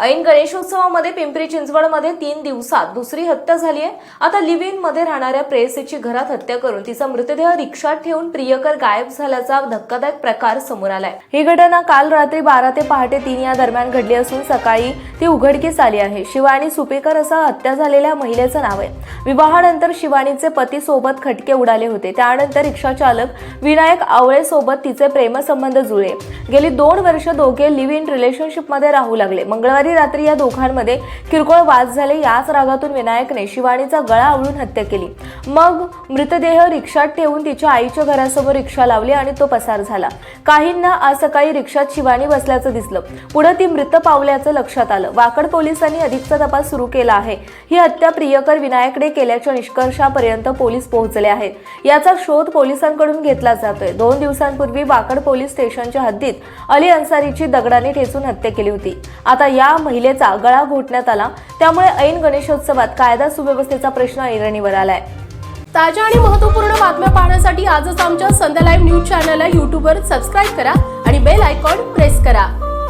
ऐन गणेशोत्सवामध्ये पिंपरी चिंचवडमध्ये तीन दिवसात दुसरी हत्या झाली आहे. आता लिव्ह इनमध्ये राहणाऱ्या प्रेयसीची घरात हत्या करून तिचा मृतदेह रिक्षात ठेवून प्रियकर गायब झाल्याचा धक्कादायक प्रकार समोर आलाय. ही घटना काल रात्री बारा ते पहाटे तीन या दरम्यान घडली असून सकाळी ती उघडकीस आली आहे. शिवानी सुपेकर असा हत्या झालेल्या महिलेचं नाव आहे. विवाहानंतर शिवानीचे पती सोबत खटके उडाले होते. त्यानंतर रिक्षा चालक विनायक आवळे सोबत तिचे प्रेमसंबंध जुळे गेली दोन वर्ष दोघे लिव्ह इन रिलेशनशिपमध्ये राहू लागले. मंगळवारी रात्री या दोघांमध्ये किरकोळ वाद झाले. याच रागातून विनायकने शिवानीचा गळा आवळून हत्या केली. मग मृतदेह रिक्षात ठेवून तिच्या आईच्या घरासमोर रिक्षा लावली आणि तो पसार झाला. काहींना आज सकाळी रिक्षात शिवानी बसल्याचं दिसलं. पुढे ती मृत पावल्याचं लक्षात आलं. वाकड पोलिसांनी अधिकचा तपास सुरू केला आहे. ही हत्या प्रियकर विनायकने केल्याच्या निष्कर्षापर्यंत पोलीस पोहोचले आहेत. याचा शोध पोलिसांकडून घेतला जातोय. दोन दिवसांपूर्वी वाकड पोलीस स्टेशनच्या हद्दीत अली अन्सारीची दगडाने ठेचून हत्या केली होती. आता या महिलेचा गळा घोटण्यात आला. त्यामुळे ऐन गणेशोत्सवात कायदा सुव्यवस्थेचा प्रश्न ऐरणीवर आलाय. ताज्या आणि महत्त्वपूर्ण बातम्या पाहण्यासाठी आजच आमच्या संध्या लाईव्ह न्यूज चॅनलला युट्यूबवर सबस्क्राईब करा आणि बेल आयकॉन प्रेस करा.